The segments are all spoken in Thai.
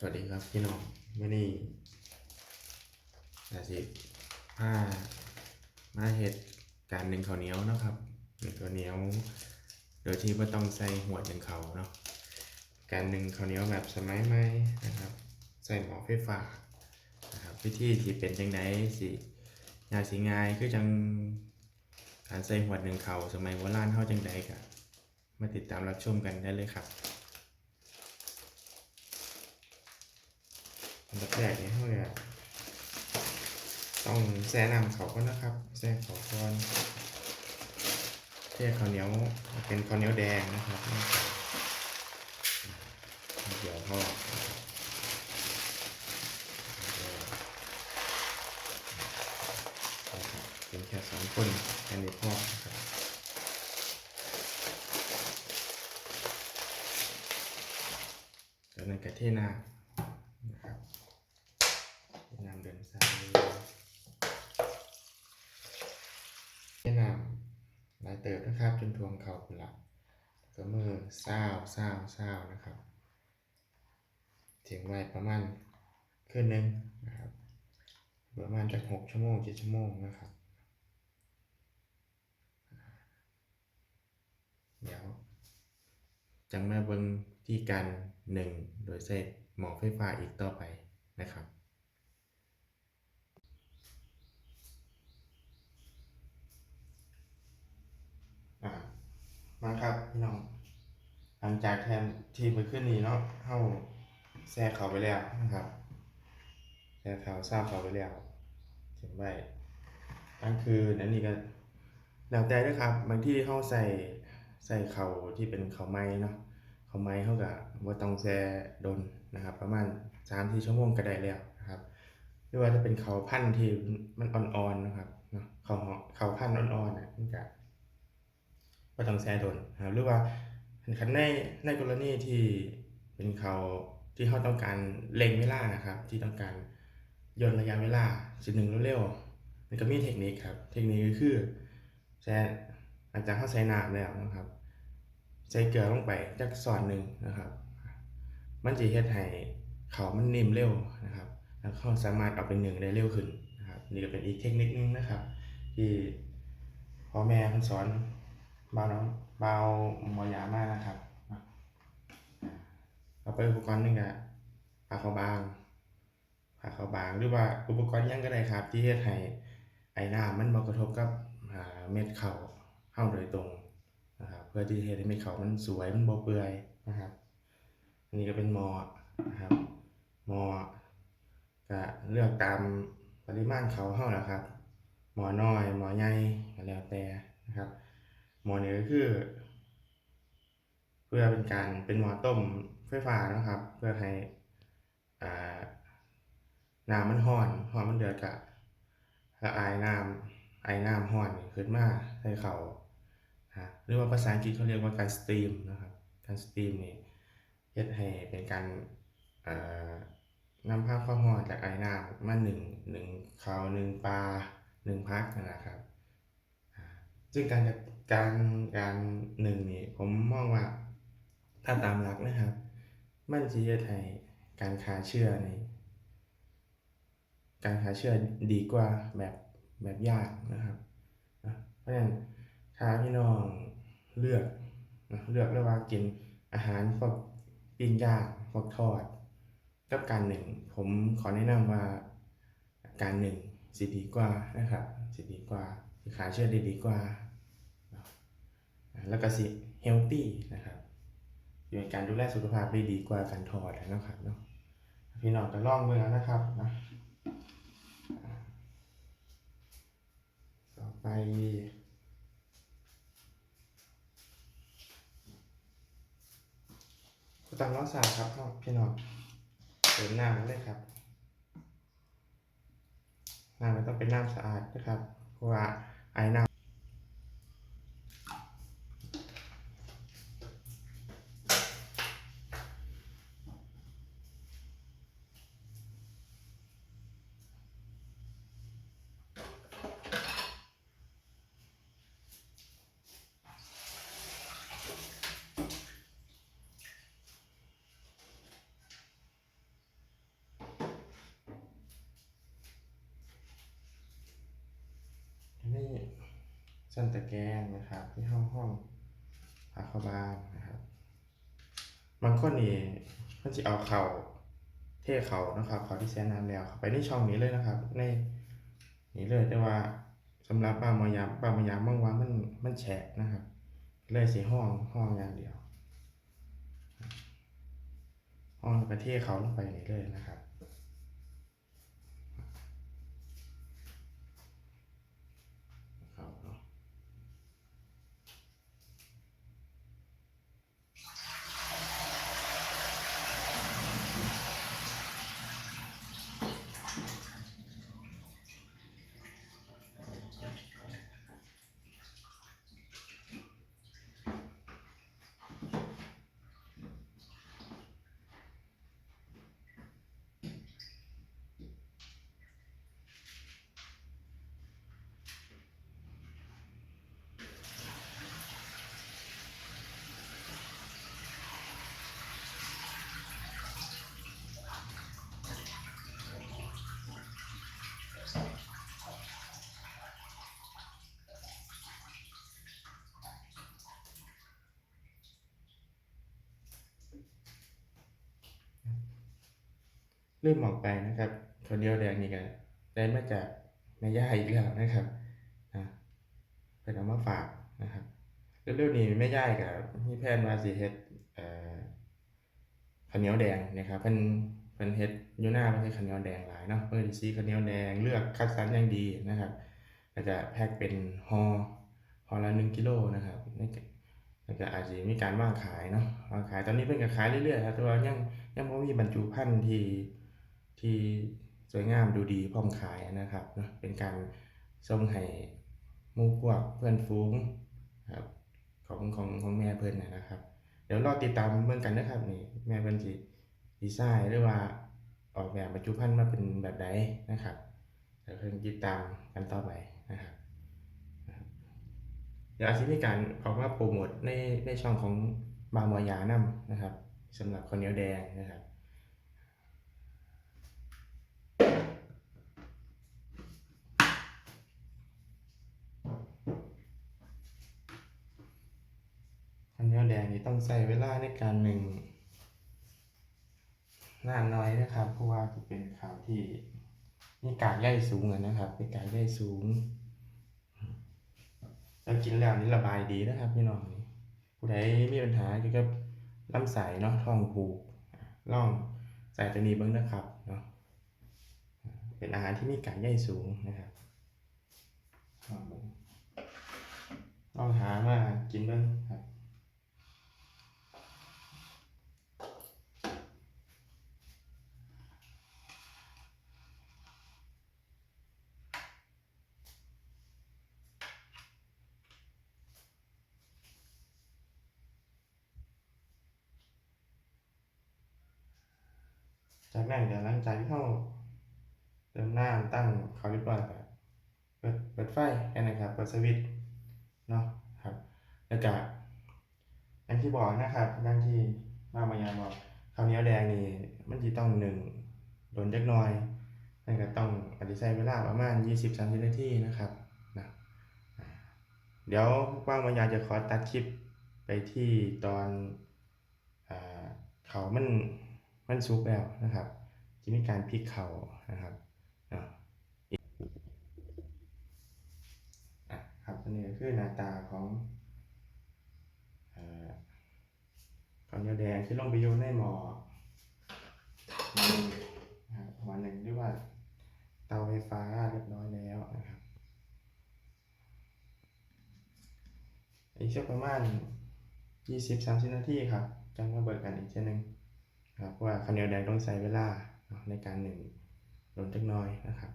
สวัสดีครับพี่น้องมื่อนี้อาสิผ้ามาเห็ดการหนึ่งข้าวเหนียวนะครับหนึ่งข้าวเหนียว โดยที่ไม่ต้องใส่หัวจังเขาเนาะการหนึ่งข้าวเหนียวแบบสมัยใหม่นะครับ ใส่หม้อไฟฟ้านะครับวิธีที่เป็นจังไดสิยาสิง่ายคือจังการใส่หัวหนึ่งเขาสมัยโบราณเฮาจังไดกะมาติดตามรับชมกันได้เลยครับ อัน ดับแรกเนี่ยเขาเนี่ยต้องแซ่น้ำเขาก่อนนะครับ แซ่เขาก่อนเทข้าวเหนียวเป็นข้าวเหนียวแดงนะครับเดี๋ยวพ่อเป็นแค่สองคนแค่นี้พ่อครับจากนั้นกระเทน้ำนะครับ น้ำเดินสายแค่น้ำหลายเติบ นะครับจนทวงเขาเป็นลักก็มือเศร้าเศร้าเศร้านะครับถึงไว้ประมาณคืนหนึ่งนะครับ ประมาณจากหกชั่วโมงเจ็ดชั่วโมงนะครับ เดี๋ยวจังมาเบิ่งที่การหนึ่งโดยใช้หมอไฟฟ้าอีกต่อไปนะครับ อ่า มาครับพี่น้อง หลังจากแทนทีมันขึ้นนี้เนาะเข้าแซ่เขาไปแล้วนะครับแซ่เขาทราบเขาไปแล้วถึงไว้กลางคืนอันนี้ก็แล้วแต่ด้วยครับ บางที่เข้าใส่ใส่เขาที่เป็นเขาไม้เนาะเขาไม้เขากับว่าต้องแซ่โดนนะครับ ประมาณสามที่ชั่วโมงก็ได้แล้วนะครับหรือว่าถ้าเป็นเขาพันธุ์ที่มันอ่อนๆนะครับเนาะเขาเขาพันธุ์อ่อนๆนะมันจะก็ต้องแซ่โดนนะครับหรือว่าคันในในกรณีที่เป็นเขาที่เขาต้องการเล็งเวลานะครับ ที่ต้องการย่นระยะเวลาจุดหนึ่งเร็วๆมันก็มีเทคนิคครับ เทคนิคก็คือแช่หลังจากเขาใส่น้ำแล้วนะครับ ใส่เกลือลงไปจักส่วนหนึ่งนะครับ มันจะเฮ็ดให้เขามันนิ่มเร็วนะครับแล้วเขาสามารถเอาไปหนึ่งได้เร็วขึ้นนะครับ นี่ก็เป็นอีกเทคนิคนึงนะครับ ที่พ่อแม่เพิ่นสอน เบาน้องเบาหมอยามากนะครับเราไปอุปกรณ์หนึงอะผ้าขาวบางผ้าขาวบางหรือว่าอุปกรณ์ยังก็ได้ครับ ที่เฮ็ดให้ไอ้น้ำมันบ่กระทบกับเม็ดเข้าวเฮาโดยตรงนะครับเพื่อที่เฮ็ดให้เม็ดเข้ามันสวยมันบ่เปื่อยนะครับอันนี้ก็เป็นหมอนะครับหมอก็เลือกตามปริมาณเขาวเฮาแหละครับ หมอน้อยหมอใหญ่ก็แล้วแต่นะครับ หมอนี้ก็คือ เพื่อเป็นการเป็นหมอต้มไฟฟ้านะครับ เพื่อให้น้ำมันร้อนร้อนมันเดือดกะละอายน้ำไอน้ำร้อนขึ้นมาให้เขาหรือว่าภาษาอังกฤษเขาเรียกว่าการสตรีมนะครับ การสตรีมนี่เฮ็ดให้เป็นการนำภาพความร้อนจากไอน้ำมาหนึ่งหนึ่งเขาหนึ่งปลาหนึ่งพักนะครับซึ่งการจัด การการหนึ่งนี่ผมมองว่าถ้าตามหลักนะครับ มันจะเฮ็ดให้การฆ่าเชื้อในการฆ่าเชื้อดีกว่าแบบแบบยากนะครับเพราะฉะนั้นถ้าพี่น้องเลือกนะเลือกระหว่างกินอาหารพวกปิ้งย่างพวกทอด กับการหนึ่ง ผมขอแนะนำว่าการหนึ่งสิดีกว่านะครับสิดีกว่าสิฆ่าเชื้อได้ดีกว่า แล้วก็สิเฮลตี้นะครับอยู่ในการดูแลสุขภาพได้ดีกว่าการถอดนะครับเนาะพี่น้องก็ลองเบิ่งเอนะครับนะต่อไปคุณตังร้องสาดครับพี่น้องเติมน้ำเลยครับน้ำมันต้องเป็นน้ำสะอาดนะครับ เพราะว่าไอ้น้ำชั้นตะแกรงนะครับ ที่ห้องห้องผ้าเข้าวบานนะครับบางคนนี่เพิ่นสิเอาเข่าเทเขานะครับเขาที่แช่น้ำแล้วเขาไปในช่องนี้เลยนะครับ ในนี่เลยแต่ว่าสำหรับป้ามายามป้ามายามมองว่ามันมันแฉะนะครับ เลยสิห้องห้องอย่างเดียว ห้องแล้วก็เทเขาลงไปนี่เลยนะครับ ลืมออกไปนะครับข้าวเหนียวแดงนี่ก็ได้มาจากแม่ย่าอีกแล้วนะครับนะเพิ่นเอามาฝากนะครับเร็วๆนี้แม่ย่าก็มีแผนว่าสิเฮ็ดเอ่อข้าวเหนียวแดงนะครับเพิ่นเพิ่นเฮ็ดอยู่หน้าเพิ่นเฮ็ดข้าวเหนียวแดงหลายเนาะเพิ่นสิสีข้าวเหนียวแดงเลือกคัดสรรอย่างดีนะครับแล้วก็แพ็คเป็นห่อห่อละ1กิโลนะครับนี่แล้วก็อาจสิมีการวางขายเนาะวางขายตอนนี้เพิ่นก็ขายเรื่อยๆครับแต่ว่ายังยังบ่มีบรรจุภัณฑ์ที่ ที่สวยงามดูดีพร้อมขายนะครับเนาะเป็นการส่งให้มู่พวกเพื่อนฝูงครับของของของแม่เพิ่นนะนะครับ เดี๋ยวรอติดตามเบิ่งกันนะครับนี่แม่เพิ่นสิดีไซน์หรือว่าออกแบบบรรจุภัณฑ์มาเป็นแบบใดนะครับเดี๋ยวเพิ่อนติดตามกันต่อไปนะครับเดี๋ยวอาจจะมีการออกมาโปรโมทในในช่องของบางมอยานํนะครับสำหรับข้าวเหนียวแดงนะครับ ข้าวเหนียวแดงนี่ ต้องใช้เวลาในการหนึ่งนานน้อยนะครับ เพราะว่าเป็นข้าวที่มีกากใยสูงนะครับมีกากใยสูงแล้วกินแล้วนี่ระบายดีนะครับพี่น้องผู้ใดมีปัญหาเกี่ยวกับลำไส้เนาะท้องผูกล่องใส่ตัวนี้เบิ่งนะครับเนาะเป็นอาหารที่มีกากใยสูงนะครับลองเบิ่งลองหามากินเบิ่ง จากนั้นเดี๋ยวหลังจากที่เราเติมน้ำตั้งเขาเรียบร้อยแล้วเปิดเปิดไฟแค่นั้นครับเปิดสวิตช์เนาะครับแล้วก็อย่างที่บอกนะครับอย่างที่มามายาบอกข้าวเหนียวแดงนี่มันจะต้องหนึ่งโดนจักน่อยนั่นก็ต้องอาจจะใช้เวลาประมาณ 20-30 นาทีนะครับนะเดี๋ยวว่างมายาจะขอตัดคลิปไปที่ตอนอ่าเขามัน มันสุกแล้วนะครับจะมีการพลิกเข่านะครับอะครับอันนี้คือหน้าตาของเอ่อข้าวเหนียวแดงที่ลงไปอยู่ในหม้อหม้อหนึ่งนะครับหม้อหนึ่งหรือว่าเตาไฟฟ้าเรียบร้อยแล้วนะครับอีกสักประมาณ 20-30 นาทีครับจังมาเบิดกันอีกเช่นนึง ครับว่าข้าวเหนียวแดงต้องใช้เวลาในการหนึ่งโดนจักน้อยนะครับ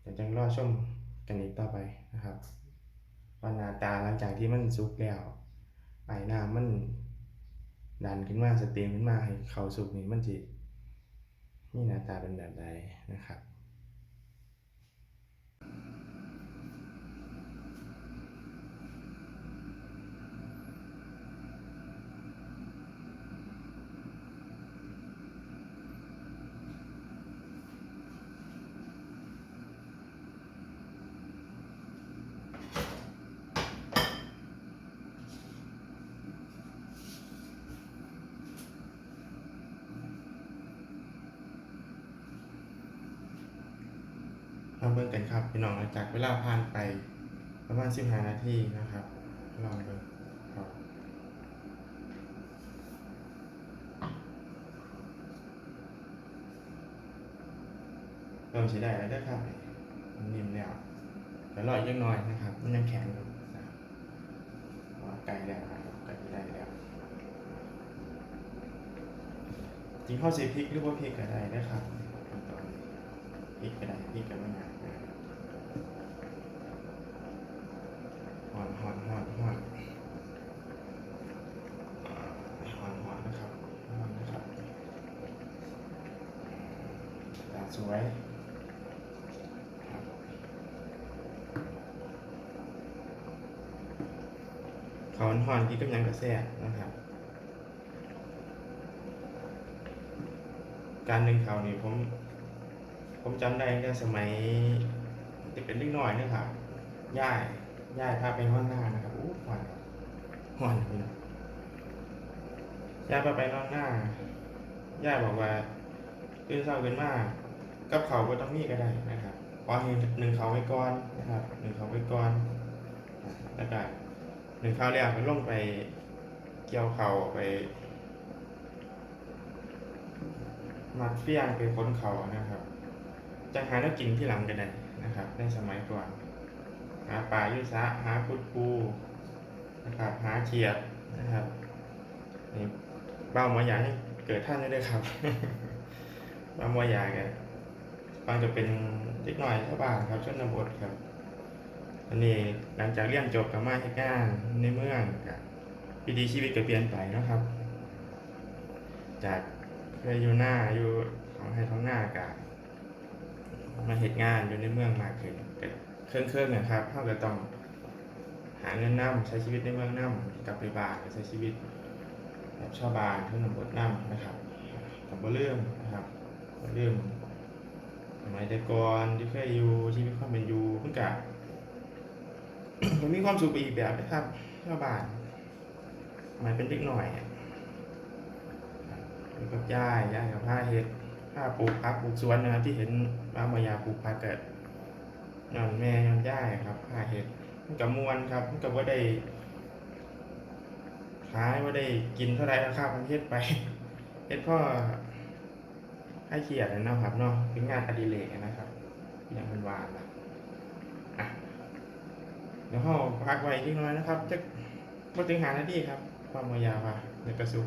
เดี๋ยวจังรอชมกันอีกต่อไปนะครับว่าหน้าตาหลังจากที่มันสุกแล้วไอ้น้ำมันดันขึ้นมาสตรีมขึ้นมาให้เขาสุกนี่มันจิมีหน้าตาเป็นแบบใดนะครับ มา เบิ่งกันครับพี่น้องหลังจากเวลาผ่านไปประมาณ15นาทีนะครับลองดูครับเริ่มใช้ได้แล้วเด้อครับนิ่มแล้วแต่รออีกยังน้อยนะครับ มันยังแข็งอยู่นะครับไกลแล้วไกลได้แล้วจริงข้อสีพริกหรือว่าพริกก็ได้นะครับ พริกก็ได้พริกก็ไม่หนักนะครับหอนหอนหอนหอนหอนหอนนะครับหอนนะครับตาสวยครับเขาหอนที่กำลังกระแสนะครับการหนึ่งเขานี่ผม ผมจำได้ตั้งแต่สมัยจะเป็นเล็กน้อยนะครับย่ายย่ายพาไปนอนหน้านะครับอู้หวนหวนพี่น้องย่ายพาไปนอนหน้าย่ายบอกว่าตื่นเช้าขึ้นมากับเขาก็ต้องมีก็ได้นะครับขอให้หนึ่งเขาไว้ก่อนนะครับหนึ่งเขาไว้ก่อนแล้วก็หนึ่งเขาแล้วก็ลงไปเกี่ยวเขาไปมัดเฟี้ยงเป็นคนเขานะครับ จะหาแล้วกินที่หลังกันได้นะครับ ในสมัยก่อน หาปลายุสะหาพุดปูนะครับ หาเขียดนะครับนี่บ้าหมอยาให้เกิดท่านได้ด้วยครับบ้าหมอยากอะบางจะเป็นเล็กหน่อยชาวบ้านครับชนบทครับ อันนี้หลังจากเรียนจบกับมาให้งานในเมืองกับวิถีชีวิตก็เปลี่ยนไปนะครับ จากเคยอยู่หน้าอยู่ของให้ท้องหน้ากะ มาเหตุงานอยู่ในเมืองมากขึ้นเครื่องเครื่องนะครับเขาก็ต้องหาเงินนำใช้ชีวิตในเมืองนำกลับไปบ้านใช้ชีวิตแบบชาวบ้านที่ถนบทนำนะครับกับบ่เรื่องนะครับบ่เรื่องสมัยแต่ก่อนที่เคยอยู่ชีวิตความเป็นอยู่เพิ่งกะมันมีความสุขไปอีกแบบนะครับชาวบ้านสมัยเป็นเด็กหน่อยกับย่ายย่ายกับผ้าเฮ็ดผ้าปลูกพักปลูกสวนนะครับที่เห็น บ้านมายาปลูกพักเกิดย้อนแม่ย้อนย่ายครับผ้าเฮ็ดมันกับมวนครับมันกับว่าได้ขายว่าได้กินเท่าไรนะครับมันเฮ็ดไปเฮ็ดพ่อให้เขียดนะครับเนาะเป็นงานอดิเรกนะครับอย่างเป็นวานนะอะเดี๋ยวเราพักไว้ที่น้อยนะครับจะมาถึงหานาที่ครับ ความมายาว่าในกระสุน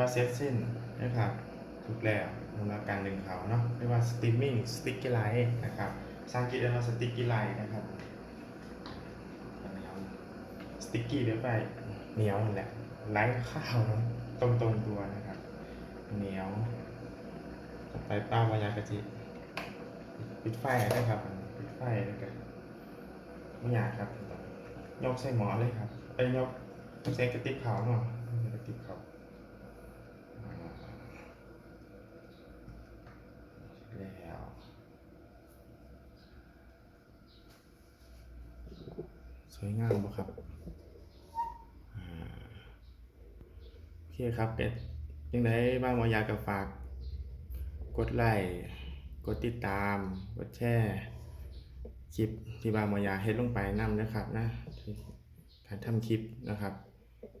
ว่าเซตสิ้นนะครับถูกแล้วสำหรับการดึงเขาเนาะเรียกว่า streaming sticky line นะครับภาษาอังกฤษเรียกว่า sticky line นะครับสติ๊กกี้เดี๋ยวไปเหนียวนั่นแหละไร้ข้าวนะตรงตรงตัวนะครับ เหนียวต่อไปป้ามายากะทิปิดไฟนะครับปิดไฟแล้วกันไม่อยากครับ ยกใส่หมอเลยครับไปยกใส่กระติกขาวหน่อยกระติกขาวอ่าแล้วส วยงามบ่ครับอ่าโอเคครับเด็ดยังไงบ้างวายากกับฝาก กดไลค์กดติดตาม กดแชร์คลิปที่บางมายาเฮ็ดลงไปนำนะครับนะการทำคลิปนะครับ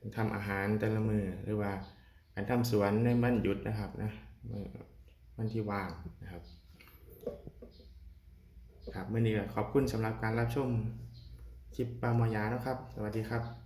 การทำอาหารแต่ละมือหรือว่าการทำสวนในวันหยุดนะครับนะมันที่ว่างนะครับ ครับเมื่อนี้ขอบคุณสำหรับการรับชม คลิปปามอยานะครับ สวัสดีครับ